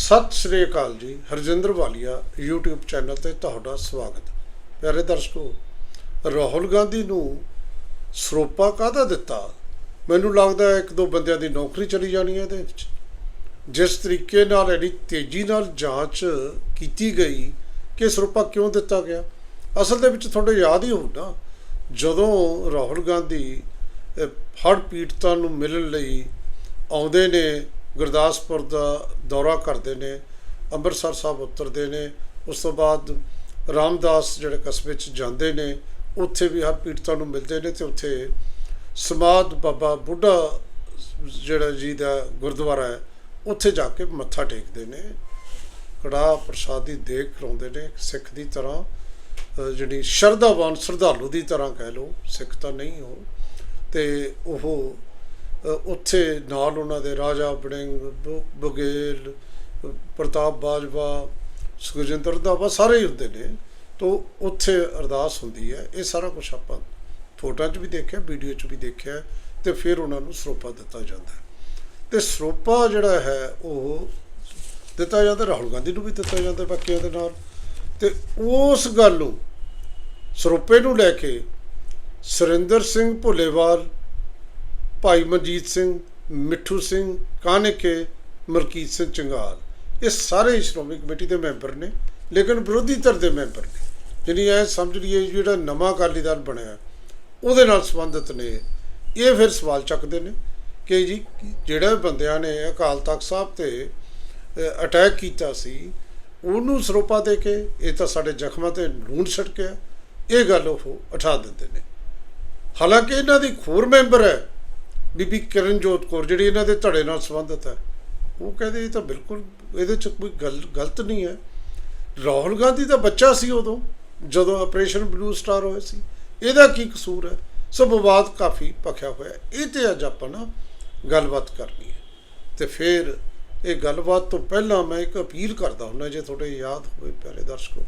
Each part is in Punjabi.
ਸਤਿ ਸ੍ਰੀ ਅਕਾਲ ਜੀ ਹਰਜਿੰਦਰ ਵਾਲੀਆ YouTube ਚੈਨਲ ਤੇ ਤੁਹਾਡਾ ਸਵਾਗਤ। ਪਿਆਰੇ ਦਰਸ਼ਕੋ ਰਾਹੁਲ ਗਾਂਧੀ ਨੂੰ ਸਰੋਪਾ ਕਾਹਦਾ ਦਿੱਤਾ? ਮੈਨੂੰ ਲੱਗਦਾ ਇੱਕ ਦੋ ਬੰਦਿਆਂ ਦੀ ਨੌਕਰੀ ਚਲੀ ਜਾਣੀ ਹੈ ਇਹਦੇ ਵਿੱਚ। ਜਿਸ ਤਰੀਕੇ ਨਾਲ ਐਡੀ ਤੇਜ਼ੀ ਨਾਲ ਜਾਂਚ ਕੀਤੀ ਗਈ ਕਿ ਸਰੋਪਾ ਕਿਉਂ ਦਿੱਤਾ ਗਿਆ? ਅਸਲ ਦੇ ਵਿੱਚ ਤੁਹਾਡੇ ਯਾਦ ਹੀ ਹੋਊ ਨਾ ਜਦੋਂ ਰਾਹੁਲ ਗਾਂਧੀ ਅਹ, ਪੀੜਤਾਂ ਨੂੰ ਮਿਲਣ ਲਈ ਆਉਂਦੇ ਨੇ ਗੁਰਦਾਸਪੁਰ ਦਾ ਦੌਰਾ ਕਰਦੇ ਨੇ, ਅੰਮ੍ਰਿਤਸਰ ਸਾਹਿਬ ਉਤਰਦੇ ਨੇ, ਉਸ ਤੋਂ ਬਾਅਦ ਰਾਮਦਾਸ ਜਿਹੜੇ ਕਸਬੇ 'ਚ ਜਾਂਦੇ ਨੇ, ਉੱਥੇ ਵੀ ਹਰ ਪੀੜਤਾਂ ਨੂੰ ਮਿਲਦੇ ਨੇ ਤੇ ਉੱਥੇ ਸਮਾਦ ਬਾਬਾ ਬੁੱਢਾ ਜਿਹੜਾ ਜੀ ਦਾ ਗੁਰਦੁਆਰਾ ਹੈ, ਉੱਥੇ ਜਾ ਕੇ ਮੱਥਾ ਟੇਕਦੇ ਨੇ। ਕੜਾ ਪ੍ਰਸ਼ਾਦੀ ਦੇਖ ਕਰਾਉਂਦੇ ਨੇ, ਸਿੱਖ ਦੀ ਤਰ੍ਹਾਂ ਜਿਹੜੀ ਸ਼ਰਧਾਵਾਨ ਸ਼ਰਧਾਲੂ ਦੀ ਤਰ੍ਹਾਂ ਕਹਿ ਲਓ, ਸਿੱਖ ਤਾਂ ਨਹੀਂ ਹੋ ਤੇ ਉਹ ਉੱਥੇ ਨਾਲ ਉਹਨਾਂ ਦੇ ਰਾਜਾ ਬੜਿੰਗ, ਬ- ਬਘੇਲ ਪ੍ਰਤਾਪ ਬਾਜਵਾ, ਸੁਖਜਿੰਦਰ ਰੰਧਾਵਾ ਸਾਰੇ ਹੀ ਹੁੰਦੇ ਨੇ। ਤੋਂ ਉੱਥੇ ਅਰਦਾਸ ਹੁੰਦੀ ਹੈ। ਇਹ ਸਾਰਾ ਕੁਝ ਆਪਾਂ ਫੋਟੋਆਂ 'ਚ ਵੀ ਦੇਖਿਆ, ਵੀਡੀਓ 'ਚ ਵੀ ਦੇਖਿਆ ਤੇ ਫਿਰ ਉਹਨਾਂ ਨੂੰ ਸਰੋਪਾ ਦਿੱਤਾ ਜਾਂਦਾ ਹੈ। ਤੇ ਸਰੋਪਾ ਜਿਹੜਾ ਹੈ, ਉਹ ਦਿੱਤਾ ਜਾਂਦਾ, ਰਾਹੁਲ ਗਾਂਧੀ ਨੂੰ ਵੀ ਦਿੱਤਾ ਜਾਂਦਾ ਬਾਕੀਆਂ ਦੇ ਨਾਲ। ਤੇ ਉਸ ਗੱਲ ਨੂੰ, ਸਰੋਪੇ ਨੂੰ ਲੈ ਕੇ ਸੁਰਿੰਦਰ ਸਿੰਘ ਭੁੱਲੇਵਾਲ ਭਾਈ ਮਨਜੀਤ ਸਿੰਘ, ਮਿੱਠੂ ਸਿੰਘ, ਕਾਨੇਕੇ, ਮਲਕੀਤ ਸਿੰਘ ਚੰਗਾਲ। ਇਹ ਸਾਰੇ ਹੀ ਸ਼੍ਰੋਮਣੀ ਕਮੇਟੀ ਦੇ ਮੈਂਬਰ ਨੇ, ਲੇਕਿਨ ਵਿਰੋਧੀ ਧਿਰ ਦੇ ਮੈਂਬਰ ਨੇ ਜਿਹੜੀ ਇਹ ਸਮਝ ਲਈਏ ਜਿਹੜਾ ਨਵਾਂ ਅਕਾਲੀ ਦਲ ਬਣਿਆ, ਉਹਦੇ ਨਾਲ ਸੰਬੰਧਿਤ ਨੇ। ਇਹ ਫਿਰ ਸਵਾਲ ਚੱਕਦੇ ਨੇ ਕਿ ਜੀ, ਜਿਹੜਾ ਬੰਦਿਆਂ ਨੇ ਅਕਾਲ ਤਖਤ ਸਾਹਿਬ ਤੇ ਅਟੈਕ ਕੀਤਾ ਸੀ, ਉਹਨੂੰ ਸਰੋਪਾ ਦੇ ਕੇ ਇਹ ਤਾਂ ਸਾਡੇ ਜ਼ਖਮਾਂ ਤੇ ਲੂਣ ਛਿੜਕਿਆ, ਇਹ ਗੱਲ ਉਹ ਉਠਾ ਦਿੰਦੇ ਨੇ। ਹਾਲਾਂਕਿ ਇਹਨਾਂ ਦੀ ਖੋਰ ਮੈਂਬਰ ਹੈ ਬੀਬੀ ਕਿਰਨਜੋਤ ਕੌਰ, ਜਿਹੜੀ ਇਹਨਾਂ ਦੇ ਧੜੇ ਨਾਲ ਸੰਬੰਧਿਤ ਹੈ, ਉਹ ਕਹਿੰਦੇ ਇਹ ਤਾਂ ਬਿਲਕੁਲ ਇਹਦੇ ਚ ਕੋਈ ਗੱਲ, ਗਲਤ ਨਹੀਂ ਹੈ। ਰਾਹੁਲ ਗਾਂਧੀ ਦਾ ਬੱਚਾ ਸੀ ਉਦੋਂ, ਜਦੋਂ ਆਪਰੇਸ਼ਨ ਬਲੂ ਸਟਾਰ ਹੋਇਆ ਸੀ। ਇਹਦਾ ਕੀ ਕਸੂਰ ਹੈ? ਸੋ ਵਿਵਾਦ ਕਾਫੀ ਭਖਿਆ ਹੋਇਆ ਇਹ ਤੇ ਅੱਜ ਆਪਾਂ ਨਾ ਗੱਲਬਾਤ ਕਰਨੀ ਹੈ। ਤੇ ਫਿਰ ਇਹ ਗੱਲਬਾਤ ਤੋਂ ਪਹਿਲਾਂ ਮੈਂ ਇੱਕ ਅਪੀਲ ਕਰਦਾ ਹੁੰਦਾ, ਜੇ ਤੁਹਾਡੇ ਯਾਦ ਹੋਵੇ ਪਿਆਰੇ ਦਰਸ਼ਕੋ,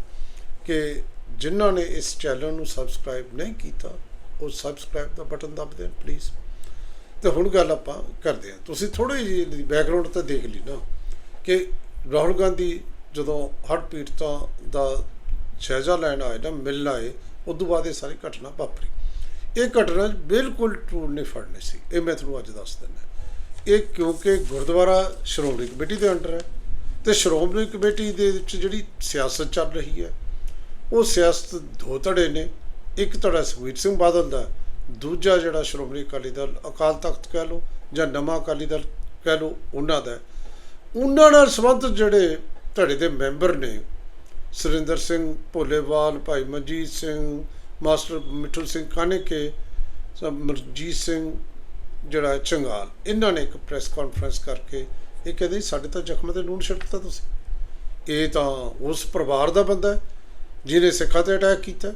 ਕਿ ਜਿਨ੍ਹਾਂ ਨੇ ਇਸ ਚੈਨਲ ਨੂੰ ਸਬਸਕ੍ਰਾਈਬ ਨਹੀਂ ਕੀਤਾ, ਉਹ ਸਬਸਕ੍ਰਾਈਬ ਦਾ ਬਟਨ ਦਬ ਦੇਣ ਪਲੀਜ਼ ਤੇ ਹੁਣ ਗੱਲ ਆਪਾਂ ਕਰਦੇ ਹਾਂ। ਤੁਸੀਂ ਥੋੜੀ ਜਿਹੀ ਬੈਕਗ੍ਰਾਉਂਡ ਤਾਂ ਦੇਖ ਲਈ ਨਾ ਕਿ ਰਾਹੁਲ ਗਾਂਧੀ ਜਦੋਂ ਹੜ੍ਹ ਪੀੜਤਾਂ ਦਾ ਜਾਇਜ਼ਾ ਲੈਣ ਆਏ ਨਾ, ਮਿਲਣ ਆਏ, ਉਦੋਂ ਬਾਅਦ ਇਹ ਸਾਰੀ ਘਟਨਾ ਵਾਪਰੀ। ਇਹ ਘਟਨਾ ਬਿਲਕੁਲ ਟੂਲ ਨਹੀਂ ਫੜਨੀ ਸੀ। ਇਹ ਮੈਂ ਤੁਹਾਨੂੰ ਅੱਜ ਦੱਸ ਦਿੰਦਾ ਇਹ ਕਿਉਂਕਿ ਗੁਰਦੁਆਰਾ ਸ਼੍ਰੋਮਣੀ ਕਮੇਟੀ ਦੇ ਅੰਡਰ ਹੈ ਤੇ ਸ਼੍ਰੋਮਣੀ ਕਮੇਟੀ ਦੇ ਵਿੱਚ ਜਿਹੜੀ ਸਿਆਸਤ ਚੱਲ ਰਹੀ ਹੈ, ਉਹ ਸਿਆਸਤ ਦੋ ਧੜੇ ਨੇ। ਇੱਕ ਧੜਾ ਸੁਖਬੀਰ ਸਿੰਘ ਬਾਦਲ ਦਾ ਦੂਜਾ ਜਿਹੜਾ ਸ਼੍ਰੋਮਣੀ ਅਕਾਲੀ ਦਲ, ਅਕਾਲ ਤਖਤ ਕਹਿ ਲਓ ਜਾਂ ਨਵਾਂ ਅਕਾਲੀ ਦਲ ਕਹਿ ਲਓ, ਉਹਨਾਂ ਦਾ ਉਹਨਾਂ ਨਾਲ ਸੰਬੰਧਿਤ ਜਿਹੜੇ ਧੜੇ ਦੇ ਮੈਂਬਰ ਨੇ, ਸੁਰਿੰਦਰ ਸਿੰਘ ਭੋਲੇਵਾਲ, ਭਾਈ ਮਨਜੀਤ ਸਿੰਘ, ਮਾਸਟਰ ਮਿੱਠੂ ਸਿੰਘ ਕਾਨੇਕੇ, ਸਭ ਮਰਜੀਤ ਸਿੰਘ ਜਿਹੜਾ ਚੰਗਾਲ, ਇਹਨਾਂ ਨੇ ਇੱਕ ਪ੍ਰੈਸ ਕਾਨਫਰੰਸ ਕਰਕੇ ਇਹ ਕਹਿੰਦੇ ਸਾਡੇ ਤਾਂ ਜ਼ਖਮਾਂ ਤੇ ਨੂਨ ਛਿੜਕਤਾ ਤੁਸੀਂ। ਇਹ ਤਾਂ ਉਸ ਪਰਿਵਾਰ ਦਾ ਬੰਦਾ ਜਿਹਨੇ ਸਿੱਖਾਂ ਤੇ ਅਟੈਕ ਕੀਤਾ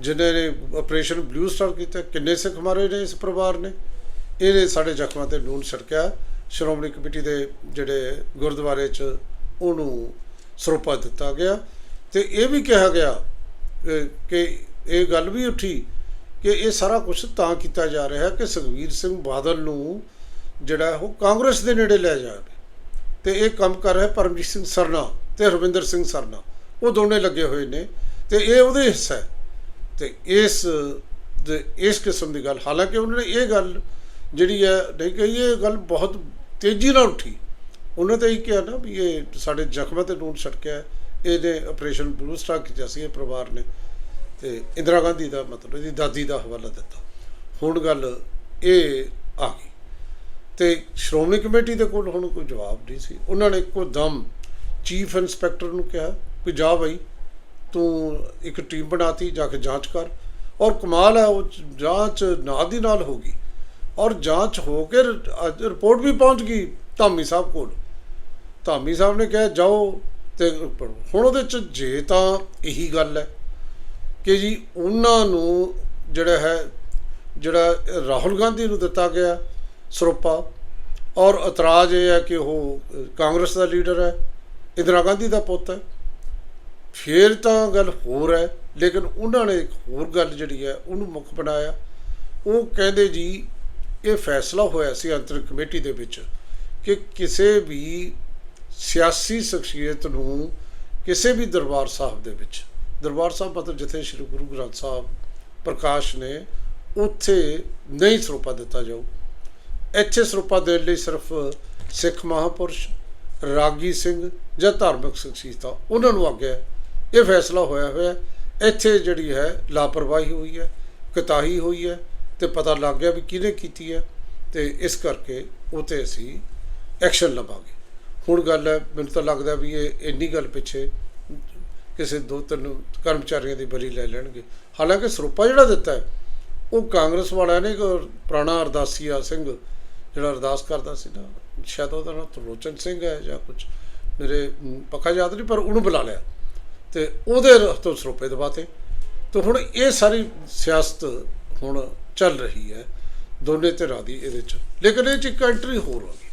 ਜਿਨ੍ਹਾਂ ਨੇ ਆਪਰੇਸ਼ਨ ਬਲੂ ਸਟਾਰ ਕੀਤਾ, ਕਿੰਨੇ ਸਿੱਖ ਮਾਰੇ ਨੇ ਇਸ ਪਰਿਵਾਰ ਨੇ? ਇਹਨੇ ਸਾਡੇ ਜ਼ਖਮਾਂ ਤੇ ਨੂਨ ਛਿੜਕਿਆ। ਸ਼੍ਰੋਮਣੀ ਕਮੇਟੀ ਦੇ ਜਿਹੜੇ ਗੁਰਦੁਆਰੇ 'ਚ ਉਹਨੂੰ ਸਰੋਪਾ ਦਿੱਤਾ ਗਿਆ। ਤੇ ਇਹ ਵੀ ਕਿਹਾ ਗਿਆ ਕਿ ਇਹ ਗੱਲ ਵੀ ਉੱਠੀ ਕਿ ਇਹ ਸਾਰਾ ਕੁਝ ਤਾਂ ਕੀਤਾ ਜਾ ਰਿਹਾ ਕਿ ਸੁਖਵੀਰ ਸਿੰਘ ਬਾਦਲ ਨੂੰ ਜਿਹੜਾ ਉਹ ਕਾਂਗਰਸ ਦੇ ਨੇੜੇ ਲੈ ਜਾਵੇ ਤੇ ਇਹ ਕੰਮ ਕਰ ਰਿਹਾ ਪਰਮਜੀਤ ਸਿੰਘ ਸਰਨਾ ਤੇ ਰਵਿੰਦਰ ਸਿੰਘ ਸਰਨਾ। ਉਹ ਦੋਨੇ ਲੱਗੇ ਹੋਏ ਨੇ। ਤੇ ਇਹ ਉਹਦੇ ਹਿੱਸਾ ਹੈ। ਤੇ ਇਸ ਦੇ ਇਸ ਕਿਸਮ ਦੀ ਗੱਲ, ਹਾਲਾਂਕਿ ਉਹਨਾਂ ਨੇ ਇਹ ਗੱਲ ਜਿਹੜੀ ਹੈ, ਨਹੀਂ ਕਹੀ, ਇਹ ਗੱਲ ਬਹੁਤ ਤੇਜ਼ੀ ਨਾਲ ਉੱਠੀ। ਉਹਨਾਂ ਤਾਂ ਇਹ ਕਿਹਾ ਨਾ ਵੀ ਇਹ ਸਾਡੇ ਜ਼ਖਮਾਂ ਤੇ ਨੂਨ ਛਟਕਿਆ ਇਹਨੇ ਆਪਰੇਸ਼ਨ ਬਲੂ ਸਟਾਰ ਕੀਤਾ ਸੀ, ਇਹ ਪਰਿਵਾਰ ਨੇ। ਤੇ ਇੰਦਰਾ ਗਾਂਧੀ ਦਾ ਮਤਲਬ ਇਹਦੀ ਦਾਦੀ ਦਾ ਹਵਾਲਾ ਦਿੱਤਾ। ਹੁਣ ਗੱਲ ਇਹ ਆ ਗਈ। ਤੇ ਸ਼੍ਰੋਮਣੀ ਕਮੇਟੀ ਦੇ ਕੋਲ ਹੁਣ ਕੋਈ ਜਵਾਬ ਨਹੀਂ ਸੀ। ਉਹਨਾਂ ਨੇ ਇੱਕੋ ਦਮ ਚੀਫ ਇੰਸਪੈਕਟਰ ਨੂੰ ਕਿਹਾ ਕਿ ਜਾ ਬਈ ਤੂੰ ਇੱਕ ਟੀਮ ਬਣਾਤੀ, ਜਾ ਕੇ ਜਾਂਚ ਕਰ। ਔਰ ਕਮਾਲ ਹੈ, ਉਹ ਜਾਂਚ ਨਾਲ ਦੀ ਨਾਲ ਹੋ ਗਈ। ਔਰ ਜਾਂਚ ਹੋ ਕੇ ਅੱਜ ਰਿਪੋਰਟ ਵੀ ਪਹੁੰਚ ਗਈ ਧਾਮੀ ਸਾਹਿਬ ਕੋਲ। ਧਾਮੀ ਸਾਹਿਬ ਨੇ ਕਿਹਾ, ਜਾਓ ਤੇ ਪੜ੍ਹੋ। ਹੁਣ ਉਹਦੇ ਚ ਜੇ ਤਾਂ ਇਹੀ ਗੱਲ ਹੈ ਕਿ ਜੀ ਉਹਨਾਂ ਨੂੰ ਜਿਹੜਾ ਹੈ, ਜਿਹੜਾ ਰਾਹੁਲ ਗਾਂਧੀ ਨੂੰ ਦਿੱਤਾ ਗਿਆ ਸਰੋਪਾ। ਔਰ ਇਤਰਾਜ਼ ਇਹ ਹੈ ਕਿ ਉਹ ਕਾਂਗਰਸ ਦਾ ਲੀਡਰ ਹੈ, ਇੰਦਰਾ ਗਾਂਧੀ ਦਾ ਪੁੱਤ ਹੈ। ਫਿਰ ਤਾਂ ਗੱਲ ਹੋਰ ਹੈ, ਲੇਕਿਨ ਉਹਨਾਂ ਨੇ ਇੱਕ ਹੋਰ ਗੱਲ ਜਿਹੜੀ ਹੈ, ਉਹਨੂੰ ਮੁੱਖ ਬਣਾਇਆ। ਉਹ ਕਹਿੰਦੇ ਜੀ, ਇਹ ਫੈਸਲਾ ਹੋਇਆ ਸੀ ਅੰਤਰਿਮ ਕਮੇਟੀ ਦੇ ਵਿੱਚ ਕਿ ਕਿਸੇ ਵੀ ਸਿਆਸੀ ਸ਼ਖਸੀਅਤ ਨੂੰ ਕਿਸੇ ਵੀ ਦਰਬਾਰ ਸਾਹਿਬ ਦੇ ਵਿੱਚ, ਦਰਬਾਰ ਸਾਹਿਬ ਮਤਲਬ ਜਿੱਥੇ ਸ੍ਰੀ ਗੁਰੂ ਗ੍ਰੰਥ ਸਾਹਿਬ ਪ੍ਰਕਾਸ਼ ਨੇ, ਉੱਥੇ ਨਹੀਂ ਸਰੂਪਾ ਦਿੱਤਾ ਜਾਊ। ਇੱਥੇ ਸਰੂਪਾ ਦੇਣ ਲਈ ਸਿਰਫ ਸਿੱਖ ਮਹਾਪੁਰਸ਼, ਰਾਗੀ ਸਿੰਘ ਜਾਂ ਧਾਰਮਿਕ ਸ਼ਖਸੀਅਤਾਂ, ਉਹਨਾਂ ਨੂੰ ਆਗਿਆ ਇਹ ਫੈਸਲਾ ਹੋਇਆ ਹੋਇਆ। ਇੱਥੇ ਜਿਹੜੀ ਹੈ, ਲਾਪਰਵਾਹੀ ਹੋਈ ਹੈ, ਕਿਤਾਹੀ ਹੋਈ ਹੈ ਤੇ ਪਤਾ ਲੱਗ ਗਿਆ ਵੀ ਕਿਹਨੇ ਕੀਤੀ ਹੈ ਤੇ ਇਸ ਕਰਕੇ ਉਹ ਤੇ ਅਸੀਂ ਐਕਸ਼ਨ ਲਵਾਂਗੇ। ਹੁਣ ਗੱਲ ਹੈ, ਮੈਨੂੰ ਤਾਂ ਲੱਗਦਾ ਵੀ ਇਹ ਇੰਨੀ ਗੱਲ ਪਿੱਛੇ ਕਿਸੇ ਦੋ ਤਿੰਨ ਕਰਮਚਾਰੀਆਂ ਦੀ ਬਲੀ ਲੈ ਲੈਣਗੇ। ਹਾਲਾਂਕਿ ਸਰੂਪਾ ਜਿਹੜਾ ਦਿੱਤਾ ਹੈ, ਉਹ ਕਾਂਗਰਸ ਵਾਲਿਆਂ ਨੇ ਇੱਕ ਪੁਰਾਣਾ ਅਰਦਾਸੀਆ ਸਿੰਘ, ਜਿਹੜਾ ਅਰਦਾਸ ਕਰਦਾ ਸੀ ਨਾ, ਸ਼ਾਇਦ ਉਹਦਾ ਨਾਮ ਤਰਲੋਚਨ ਸਿੰਘ ਹੈ ਜਾਂ ਕੁਝ ਮੇਰੇ ਪੱਕਾ ਯਾਦ ਨਹੀਂ, ਪਰ ਉਹਨੂੰ ਬੁਲਾ ਲਿਆ। ਤੇ ਉਹਦੇ ਤੋਂ ਸਰੋਪੇ ਦਬਾਤੇ। ਤੇ ਹੁਣ ਇਹ ਸਾਰੀ ਸਿਆਸਤ ਹੁਣ ਚੱਲ ਰਹੀ ਹੈ, ਦੋਨੇ ਧਿਰਾਂ ਦੀ ਇਹਦੇ ਚ। ਲੇਕਿਨ ਇਹ ਚ ਇੱਕ ਐਂਟਰੀ ਹੋਰ ਆ ਗਈ।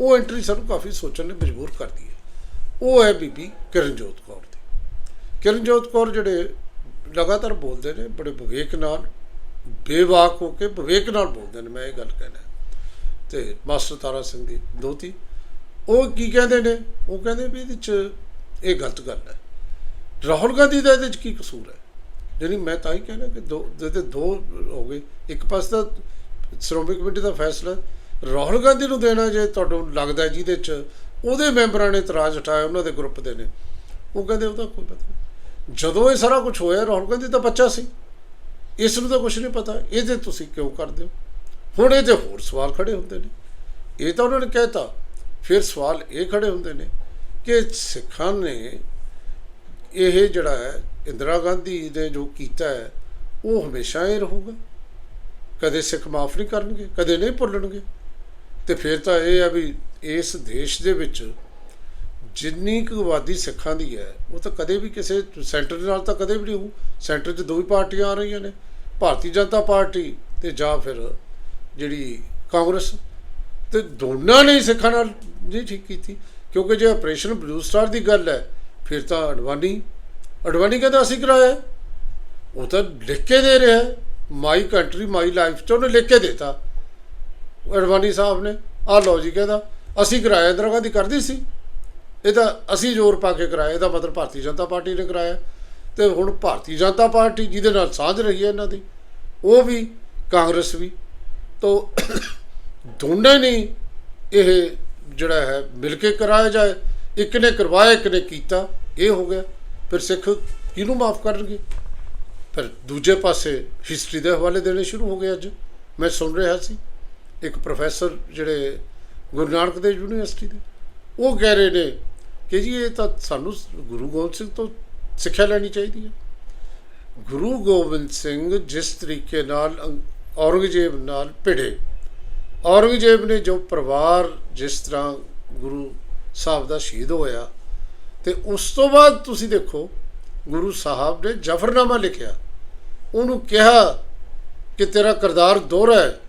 ਉਹ ਐਂਟਰੀ ਸਾਨੂੰ ਕਾਫੀ ਸੋਚਣ ਲਈ ਮਜਬੂਰ ਕਰਦੀ ਹੈ। ਉਹ ਹੈ ਬੀਬੀ ਕਿਰਨਜੋਤ ਕੌਰ ਦੀ। ਕਿਰਨਜੋਤ ਕੌਰ ਜਿਹੜੇ ਲਗਾਤਾਰ ਬੋਲਦੇ ਨੇ, ਬੜੇ ਵਿਵੇਕ ਨਾਲ, ਬੇਵਾਕ ਹੋ ਕੇ ਵਿਵੇਕ ਨਾਲ ਬੋਲਦੇ ਨੇ, ਮੈਂ ਇਹ ਗੱਲ ਕਹਿਣਾ। ਤੇ ਮਾਸਟਰ ਤਾਰਾ ਸਿੰਘ ਦੀ ਦੋਤੀ ਉਹ ਕੀ ਕਹਿੰਦੇ ਨੇ? ਉਹ ਕਹਿੰਦੇ ਵੀ ਇਹਦੇ ਚ ਇਹ ਗਲਤ ਗੱਲ ਹੈ। ਰਾਹੁਲ ਗਾਂਧੀ ਦਾ ਇਹਦੇ ਚ ਕੀ ਕਸੂਰ ਹੈ? ਜਿਹੜੀ ਮੈਂ ਤਾਂ ਹੀ ਕਹਿਣਾ ਕਿ ਦੋ ਜਿਹਦੇ ਦੋ ਹੋ ਗਏ। ਇੱਕ ਪਾਸੇ ਤਾਂ ਸ਼੍ਰੋਮਣੀ ਕਮੇਟੀ ਦਾ ਫੈਸਲਾ, ਰਾਹੁਲ ਗਾਂਧੀ ਨੂੰ ਦੇਣਾ ਜੇ ਤੁਹਾਨੂੰ ਲੱਗਦਾ ਜਿਹਦੇ ਚ, ਉਹਦੇ ਮੈਂਬਰਾਂ ਨੇ ਇਤਰਾਜ਼ ਉਠਾਇਆ, ਉਹਨਾਂ ਦੇ ਗਰੁੱਪ ਦੇ ਨੇ। ਉਹ ਕਹਿੰਦੇ ਉਹਦਾ ਕੋਈ ਪਤਾ ਨਹੀਂ। ਜਦੋਂ ਇਹ ਸਾਰਾ ਕੁਝ ਹੋਇਆ, ਰਾਹੁਲ ਗਾਂਧੀ ਤਾਂ ਬੱਚਾ ਸੀ। ਇਸ ਨੂੰ ਤਾਂ ਕੁਝ ਨਹੀਂ ਪਤਾ। ਇਹਦੇ ਤੁਸੀਂ ਕਿਉਂ ਕਰਦੇ ਹੋ? ਹੁਣ ਇਹਦੇ ਹੋਰ ਸਵਾਲ ਖੜੇ ਹੁੰਦੇ ਨੇ। ਇਹ ਤਾਂ ਉਹਨਾਂ ਨੇ ਕਹਿਤਾ। ਫਿਰ ਸਵਾਲ ਇਹ ਖੜੇ ਹੁੰਦੇ ਨੇ ਕਿ ਸਿੱਖਾਂ ਨੇ ਇਹ ਜਿਹੜਾ ਹੈ, ਇੰਦਰਾ ਗਾਂਧੀ ਨੇ ਜੋ ਕੀਤਾ ਹੈ, ਉਹ ਹਮੇਸ਼ਾ ਹੀ ਰਹੂਗਾ। ਕਦੇ ਸਿੱਖ ਮਾਫ ਨਹੀਂ ਕਰਨਗੇ, ਕਦੇ ਨਹੀਂ ਭੁੱਲਣਗੇ। ਤੇ ਫਿਰ ਤਾਂ ਇਹ ਆ ਵੀ ਇਸ ਦੇਸ਼ ਦੇ ਵਿੱਚ ਜਿੰਨੀ ਕੁ ਆਬਾਦੀ ਸਿੱਖਾਂ ਦੀ ਹੈ, ਉਹ ਤਾਂ ਕਦੇ ਵੀ ਕਿਸੇ ਸੈਂਟਰ ਦੇ ਨਾਲ ਤਾਂ ਕਦੇ ਵੀ ਨਹੀਂ ਹੋਊ। ਸੈਂਟਰ 'ਚ ਦੋ ਹੀ ਪਾਰਟੀਆਂ ਆ ਰਹੀਆਂ ਨੇ, ਭਾਰਤੀ ਜਨਤਾ ਪਾਰਟੀ ਤੇ ਜਾਂ ਫਿਰ ਜਿਹੜੀ ਕਾਂਗਰਸ। ਤੇ ਦੋਨਾਂ ਨੇ ਸਿੱਖਾਂ ਨਾਲ ਨਹੀਂ ਠੀਕ ਕੀਤੀ, ਕਿਉਂਕਿ ਜੇ ਆਪਰੇਸ਼ਨ ਬਲੂ ਸਟਾਰ ਦੀ ਗੱਲ ਹੈ ਫਿਰ ਤਾਂ ਅਡਵਾਨੀ। ਅਡਵਾਨੀ ਕਹਿੰਦਾ ਅਸੀਂ ਕਰਾਇਆ ਉਹ ਤਾਂ ਲਿਖ ਕੇ ਦੇ ਰਿਹਾ ਮਾਈ ਕੰਟਰੀ, ਮਾਈ ਲਾਈਫ ਚ ਉਹਨੇ ਲਿਖ ਕੇ ਦਿੱਤਾ। ਅਡਵਾਨੀ ਸਾਹਿਬ ਨੇ ਆ ਲਓ ਜੀ ਕਹਿੰਦਾ, ਅਸੀਂ ਕਰਾਇਆ ਇੰਦਰਾ ਗਾਂਧੀ ਕਰਦੀ ਸੀ। ਇਹ ਤਾਂ ਅਸੀਂ ਜ਼ੋਰ ਪਾ ਕੇ ਕਰਾਇਆ, ਇਹਦਾ ਮਤਲਬ ਭਾਰਤੀ ਜਨਤਾ ਪਾਰਟੀ ਨੇ ਕਰਾਇਆ। ਤੇ ਹੁਣ ਭਾਰਤੀ ਜਨਤਾ ਪਾਰਟੀ ਜਿਹਦੇ ਨਾਲ ਸਾਂਝ ਰਹੀ ਹੈ ਇਹਨਾਂ ਦੀ, ਉਹ ਵੀ ਕਾਂਗਰਸ ਵੀ। ਤੋਂ ਦੋਨੇ ਨਹੀਂ ਇਹ ਜਿਹੜਾ ਹੈ, ਮਿਲ ਕੇ ਕਰਾਇਆ ਜਾਏ। ਇੱਕ ਨੇ ਕਰਵਾਇਆ, ਇੱਕ ਨੇ ਕੀਤਾ, ਇਹ ਹੋ ਗਿਆ। ਫਿਰ ਸਿੱਖ ਕਿਹਨੂੰ ਮਾਫ ਕਰਨਗੇ? ਪਰ ਦੂਜੇ ਪਾਸੇ ਹਿਸਟਰੀ ਦੇ ਹਵਾਲੇ ਦੇਣੇ ਸ਼ੁਰੂ ਹੋ ਗਏ ਅੱਜ। ਮੈਂ ਸੁਣ ਰਿਹਾ ਸੀ, ਇੱਕ ਪ੍ਰੋਫੈਸਰ ਜਿਹੜੇ ਗੁਰੂ ਨਾਨਕ ਦੇਵ ਯੂਨੀਵਰਸਿਟੀ ਦੇ, ਉਹ ਕਹਿ ਰਹੇ ਨੇ ਕਿ ਜੀ, ਇਹ ਤਾਂ ਸਾਨੂੰ ਗੁਰੂ ਗੋਬਿੰਦ ਸਿੰਘ ਤੋਂ ਸਿੱਖਿਆ ਲੈਣੀ ਚਾਹੀਦੀ ਹੈ। ਗੁਰੂ ਗੋਬਿੰਦ ਸਿੰਘ ਜਿਸ ਤਰੀਕੇ ਨਾਲ ਔਰੰਗਜ਼ੇਬ ਨਾਲ ਭਿੜੇ, ਔਰੰਗਜ਼ੇਬ ਨੇ ਜੋ ਪਰਿਵਾਰ ਜਿਸ ਤਰ੍ਹਾਂ ਗੁਰੂ ਸਾਹਿਬ ਦਾ ਸ਼ਹੀਦ ਹੋਇਆ। ਤੇ ਉਸ ਤੋਂ ਬਾਅਦ ਤੁਸੀਂ ਦੇਖੋ, ਗੁਰੂ ਸਾਹਿਬ ਨੇ ਜਫਰਨਾਮਾ ਲਿਖਿਆ। ਉਹਨੂੰ ਕਿਹਾ ਕਿ ਤੇਰਾ ਕਿਰਦਾਰ ਦੋਹਰਾ ਹੈ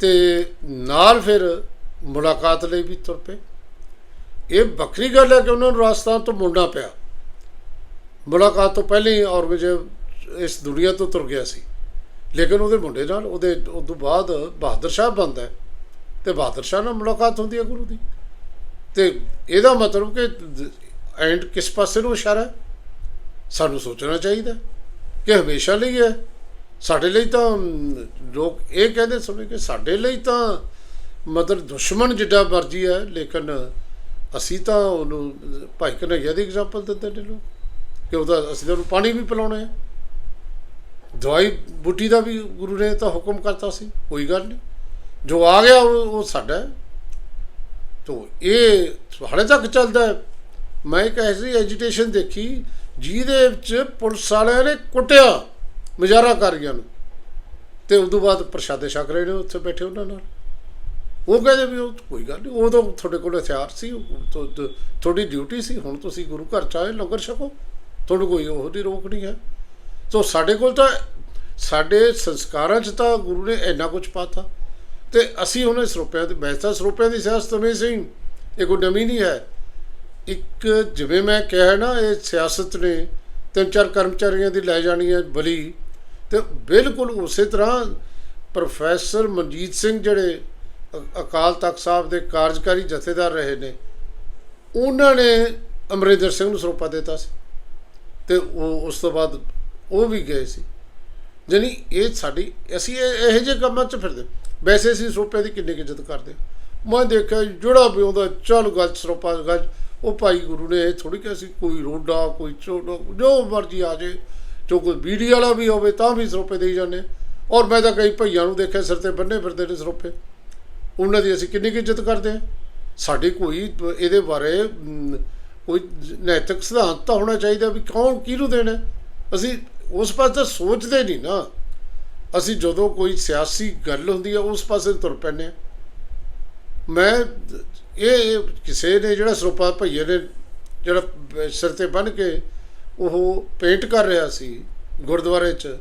ਤੇ ਨਾਲ ਫਿਰ ਮੁਲਾਕਾਤ ਲਈ ਵੀ ਤੁਰ ਪਏ। ਇਹ ਵੱਖਰੀ ਗੱਲ ਹੈ ਕਿ ਉਹਨਾਂ ਨੂੰ ਰਾਜਸਥਾਨ ਤੋਂ ਮੁੜਨਾ ਪਿਆ। ਮੁਲਾਕਾਤ ਤੋਂ ਪਹਿਲਾਂ ਹੀ ਔਰੰਗਜ਼ੇਬ ਇਸ ਦੁਨੀਆ ਤੋਂ ਤੁਰ ਗਿਆ ਸੀ। ਲੇਕਿਨ ਉਹਦੇ ਮੁੰਡੇ ਨਾਲ ਉਹਦੇ ਉਸ ਤੋਂ ਬਾਅਦ ਬਹਾਦਰ ਸ਼ਾਹ ਬਣਦਾ ਹੈ। ਤੇ ਬਹਾਦਰ ਸ਼ਾਹ ਨਾਲ ਮੁਲਾਕਾਤ ਹੁੰਦੀ ਹੈ ਗੁਰੂ ਦੀ। ਤੇ ਇਹਦਾ ਮਤਲਬ ਕਿ ਐਂਡ ਕਿਸ ਪਾਸੇ ਨੂੰ ਇਸ਼ਾਰਾ ਹੈ? ਸਾਨੂੰ ਸੋਚਣਾ ਚਾਹੀਦਾ ਕਿ ਹਮੇਸ਼ਾ ਲਈ ਹੈ। ਸਾਡੇ ਲਈ ਤਾਂ ਲੋਕ ਇਹ ਕਹਿੰਦੇ ਸੁਣੇ ਕਿ ਸਾਡੇ ਲਈ ਤਾਂ ਮਤਲਬ ਦੁਸ਼ਮਣ ਜਿੱਡਾ ਮਰਜ਼ੀ ਹੈ, ਲੇਕਿਨ ਅਸੀਂ ਤਾਂ ਉਹਨੂੰ, ਭਾਈ ਕਨਈਆ ਦੀ ਐਗਜ਼ਾਮਪਲ ਦਿੰਦੇ ਨੇ ਲੋਕ ਕਿ ਉਹਦਾ ਅਸੀਂ ਤਾਂ ਉਹਨੂੰ ਪਾਣੀ ਵੀ ਪਿਲਾਉਣਾ ਹੈ। ਦਵਾਈ ਬੂਟੀ ਦਾ ਵੀ ਗੁਰੂ ਨੇ ਤਾਂ ਹੁਕਮ ਕਰਤਾ ਸੀ, ਕੋਈ ਗੱਲ ਨਹੀਂ। ਜੋ ਆ ਗਿਆ ਉਹ ਉਹ ਸਾਡਾ ਤੋ ਇਹ ਹਾਲੇ ਤੱਕ ਚੱਲਦਾ ਮੈਂ ਇੱਕ ਐਸੀ ਐਜੀਟੇਸ਼ਨ ਦੇਖੀ ਜਿਹਦੇ ਵਿੱਚ ਪੁਲਿਸ ਵਾਲਿਆਂ ਨੇ ਕੁੱਟਿਆ ਮੁਜ਼ਾਹਰਾਕਾਰੀਆਂ ਨੂੰ। ਤੇ ਉਸ ਤੋਂ ਬਾਅਦ ਪ੍ਰਸ਼ਾਦੇ ਛਕ ਰਹੇ ਨੇ ਉੱਥੇ ਬੈਠੇ ਉਹਨਾਂ ਨਾਲ। ਉਹ ਕਹਿੰਦੇ ਵੀ ਉਹ ਕੋਈ ਗੱਲ ਨਹੀਂ ਉਦੋਂ ਤੁਹਾਡੇ ਕੋਲ ਹਥਿਆਰ ਸੀ ਤੁਹਾਡੀ ਡਿਊਟੀ ਸੀ, ਹੁਣ ਤੁਸੀਂ ਗੁਰੂ ਘਰ ਚ ਆਏ, ਲੰਗਰ ਛਕੋ। ਤੁਹਾਨੂੰ ਕੋਈ ਉਹ ਦੀ ਰੋਕ ਨਹੀਂ ਹੈ। ਸੋ ਸਾਡੇ ਕੋਲ ਤਾਂ, ਸਾਡੇ ਸੰਸਕਾਰਾਂ 'ਚ ਤਾਂ ਗੁਰੂ ਨੇ ਇੰਨਾ ਕੁਝ ਪਾਤਾ। ਤੇ ਅਸੀਂ ਉਹਨਾਂ ਸਰੋਪਿਆਂ ਰੁਪਿਆਂ ਦੀ ਵੈਸੇ ਤਾਂ ਰੁਪਿਆਂ ਦੀ ਸਿਆਸਤ ਨਹੀਂ ਸਹੀ ਇਹ ਕੋਈ ਨਵੀਂ ਨਹੀਂ ਹੈ। ਇੱਕ ਜਿਵੇਂ ਮੈਂ ਕਿਹਾ ਨਾ, ਇਹ ਸਿਆਸਤ ਨੇ ਤਿੰਨ ਚਾਰ ਕਰਮਚਾਰੀਆਂ ਦੀ ਲੈ ਜਾਣੀ ਹੈ ਬਲੀ। ਤੇ ਬਿਲਕੁਲ ਉਸੇ ਤਰ੍ਹਾਂ ਪ੍ਰੋਫੈਸਰ ਮਨਜੀਤ ਸਿੰਘ ਜਿਹੜੇ ਅ- ਅਕਾਲ ਤਖਤ ਸਾਹਿਬ ਦੇ ਕਾਰਜਕਾਰੀ ਜਥੇਦਾਰ ਰਹੇ ਨੇ, ਉਹਨਾਂ ਨੇ ਅਮਰਿੰਦਰ ਸਿੰਘ ਨੂੰ ਸਰੋਪਾ ਦਿੱਤਾ ਸੀ। ਤੇ ਉਹ ਉਸ ਤੋਂ ਬਾਅਦ ਉਹ ਵੀ ਗਏ ਸੀ। ਜਾਣੀ ਇਹ ਸਾਡੀ ਅਸੀਂ ਇਹ- ਇਹੋ ਜਿਹੇ ਕੰਮਾਂ 'ਚ ਫਿਰਦੇ। ਵੈਸੇ ਅਸੀਂ ਸਰੋਪੇ ਦੀ ਕਿੰਨੀ ਕੁ ਇੱਜ਼ਤ ਕਰਦੇ ਮੈਂ ਦੇਖਿਆ ਜਿਹੜਾ ਵੀ ਉਹਦਾ ਚੱਲ ਗੱਲ ਸਰੋਪਾ ਗੱਲ, ਉਹ ਭਾਈ ਗੁਰੂ ਨੇ ਇਹ ਥੋੜੀ ਕਿ ਅਸੀਂ ਕੋਈ ਰੋਡਾ, ਕੋਈ ਛੋਟਾ ਜੋ ਮਰਜ਼ੀ ਆ ਜੇ, ਜੋ ਕੋਈ ਬੀੜੀ ਵਾਲਾ ਵੀ ਹੋਵੇ ਤਾਂ ਵੀ ਸਰੋਪੇ ਦੇਈ ਜਾਂਦੇ ਔਰ ਮੈਂ ਤਾਂ ਕਈ ਭਈਆਂ ਨੂੰ ਦੇਖਿਆ ਸਿਰ ਤੇ ਬੰਨੇ ਫਿਰਦੇ ਨੇ ਸਰੋਪੇ। ਉਹਨਾਂ ਦੀ ਅਸੀਂ ਕਿੰਨੀ ਕੁ ਇੱਜ਼ਤ ਕਰਦੇ ਹਾਂ। ਸਾਡੀ ਕੋਈ ਇਹਦੇ ਬਾਰੇ ਕੋਈ ਨੈਤਿਕ ਸਿਧਾਂਤ ਤਾਂ ਹੋਣਾ ਚਾਹੀਦਾ ਵੀ ਕੌਣ ਕਿਹਨੂੰ ਦੇਣਾ ਅਸੀਂ ਉਸ ਪਾਸੇ ਤਾਂ ਸੋਚਦੇ ਨਹੀਂ ਨਾ। ਅਸੀਂ ਜਦੋਂ ਕੋਈ ਸਿਆਸੀ ਗੱਲ ਹੁੰਦੀ ਹੈ ਉਸ ਪਾਸੇ ਤੁਰ ਪੈਂਦੇ ਹਾਂ ਮੈਂ, ਇਹ ਕਿਸੇ ਨੇ ਜਿਹੜਾ ਸਰੋਪਾ ਭਈਏ ਨੇ, ਜਿਹੜਾ ਸਿਰ ਤੇ ਬੰਨ ਕੇ ਉਹ ਪੇਂਟ ਕਰ ਰਿਹਾ ਸੀ ਗੁਰਦੁਆਰੇ 'ਚ,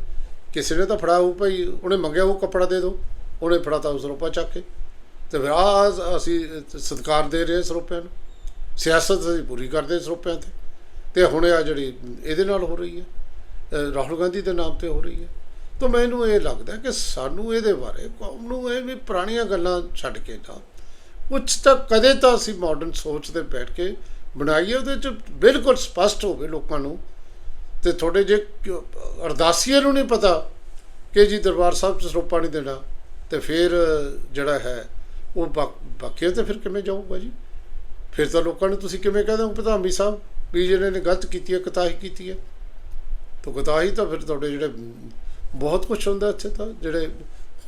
ਕਿਸੇ ਨੇ ਤਾਂ ਫੜਾ ਉਹ ਭਾਈ, ਉਹਨੇ ਮੰਗਿਆ ਉਹ ਕੱਪੜਾ ਦੇ ਦਿਓ, ਉਹਨੇ ਫੜਾਤਾ ਉਹ ਸਰੋਪਾ ਚੱਕ ਕੇ। ਤੇ ਫਿਰ ਆ ਅਸੀਂ ਸਤਿਕਾਰ ਦੇ ਰਹੇ ਹਾਂ ਸਰੋਪਿਆਂ ਨੂੰ, ਸਿਆਸਤ ਅਸੀਂ ਪੂਰੀ ਕਰਦੇ ਹਾਂ ਸਰੋਪਿਆਂ ਤੇ। ਤੇ ਹੁਣ ਆ ਜਿਹੜੀ ਇਹਦੇ ਨਾਲ ਹੋ ਰਹੀ ਹੈ ਰਾਹੁਲ ਗਾਂਧੀ ਦੇ ਨਾਮ ਤੇ ਹੋ ਰਹੀ ਹੈ। ਤਾਂ ਮੈਨੂੰ ਇਹ ਲੱਗਦਾ ਕਿ ਸਾਨੂੰ ਇਹਦੇ ਬਾਰੇ ਕੌਮ ਨੂੰ ਇਹ ਵੀ ਪੁਰਾਣੀਆਂ ਗੱਲਾਂ ਛੱਡ ਕੇ ਨਾ ਕੁਛ ਤਾਂ ਕਦੇ ਤਾਂ ਅਸੀਂ ਮਾਡਰਨ ਸੋਚ ਤੇ ਬੈਠ ਕੇ ਬਣਾਈਏ, ਉਹਦੇ ਚ ਬਿਲਕੁਲ ਸਪਸ਼ਟ ਹੋਵੇ ਲੋਕਾਂ ਨੂੰ। ਤੇ ਥੋੜੇ ਜੇ ਅਰਦਾਸੀਏ ਨੂੰ ਨਹੀਂ ਪਤਾ ਕਿ ਜੀ ਦਰਬਾਰ ਸਾਹਿਬ ਚ ਸਰੋਪਾ ਨਹੀਂ ਦੇਣਾ, ਤੇ ਫਿਰ ਜਿਹੜਾ ਹੈ, ਉਹ ਬਾਕ- ਬਾਕੀਆਂ ਤੇ ਫਿਰ ਕਿਵੇਂ ਜਾਊਗਾ ਜੀ? ਫਿਰ ਤਾਂ ਲੋਕਾਂ ਨੂੰ ਤੁਸੀਂ ਕਿਵੇਂ ਕਹਦੇ ਹੋ ਪ੍ਰਧਾਨਮੀ ਸਾਹਿਬ, ਵੀ ਜਿਹਨੇ ਨੇ ਗਲਤ ਕੀਤੀ ਹੈ, ਕਤਾਹੀ ਕੀਤੀ ਹੈ। ਤਾਂ ਕਤਾਹੀ ਤਾਂ ਫਿਰ ਤੁਹਾਡੇ ਜਿਹੜੇ ਬਹੁਤ ਕੁਝ ਹੁੰਦਾ ਇੱਥੇ ਤਾਂ, ਜਿਹੜੇ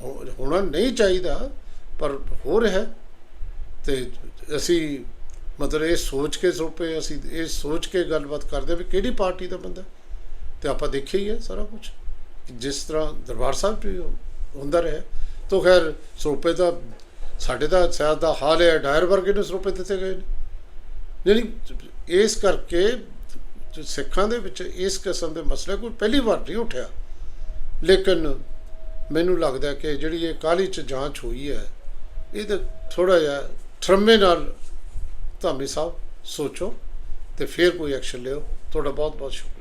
ਹੋ- ਹੋਣਾ ਨਹੀਂ ਚਾਹੀਦਾ, ਪਰ ਹੋ ਰਿਹਾ ਹੈ। ਤੇ ਅਸੀਂ ਮਤਲਬ ਇਹ ਸੋਚ ਕੇ ਸਰੋਪੇ ਅਸੀਂ ਇਹ ਸੋਚ ਕੇ ਗੱਲਬਾਤ ਕਰਦੇ ਹਾਂ ਵੀ ਕਿਹੜੀ ਪਾਰਟੀ ਦਾ ਬੰਦਾ ਤੇ ਆਪਾਂ ਦੇਖਿਆ ਹੀ ਹੈ ਸਾਰਾ ਕੁਝ ਜਿਸ ਤਰ੍ਹਾਂ ਦਰਬਾਰ ਸਾਹਿਬ 'ਚ ਵੀ ਹੁੰਦਾ ਰਿਹਾ ਤਾਂ ਖੈਰ ਸਰੋਪੇ ਤਾਂ ਸਾਡੇ ਤਾਂ ਸ਼ਾਇਦ ਦਾ ਹਾਲ ਹੈ, ਡਾਇਰ ਵਰਗੇ ਨੂੰ ਸਰੋਪੇ ਦਿੱਤੇ ਗਏ ਨੇ। ਨਹੀਂ ਇਸ ਕਰਕੇ ਸਿੱਖਾਂ ਦੇ ਵਿੱਚ ਇਸ ਕਿਸਮ ਦੇ ਮਸਲੇ ਕੋਈ ਪਹਿਲੀ ਵਾਰ ਨਹੀਂ ਉੱਠਿਆ। ਲੇਕਿਨ ਮੈਨੂੰ ਲੱਗਦਾ ਕਿ ਜਿਹੜੀ ਇਹ ਕਾਲੀ ਚ ਜਾਂਚ ਹੋਈ ਹੈ ਇਹ ਤਾਂ ਥੋੜਾ ਜਿਹਾ ਠਰਮੇ ਨਾਲ ਧਾਮੀ ਸਾਹਿਬ ਸੋਚੋ ਤੇ ਫਿਰ ਕੋਈ ਐਕਸ਼ਨ ਲਿਓ। ਤੁਹਾਡਾ ਬਹੁਤ ਬਹੁਤ ਸ਼ੁਕਰੀਆ।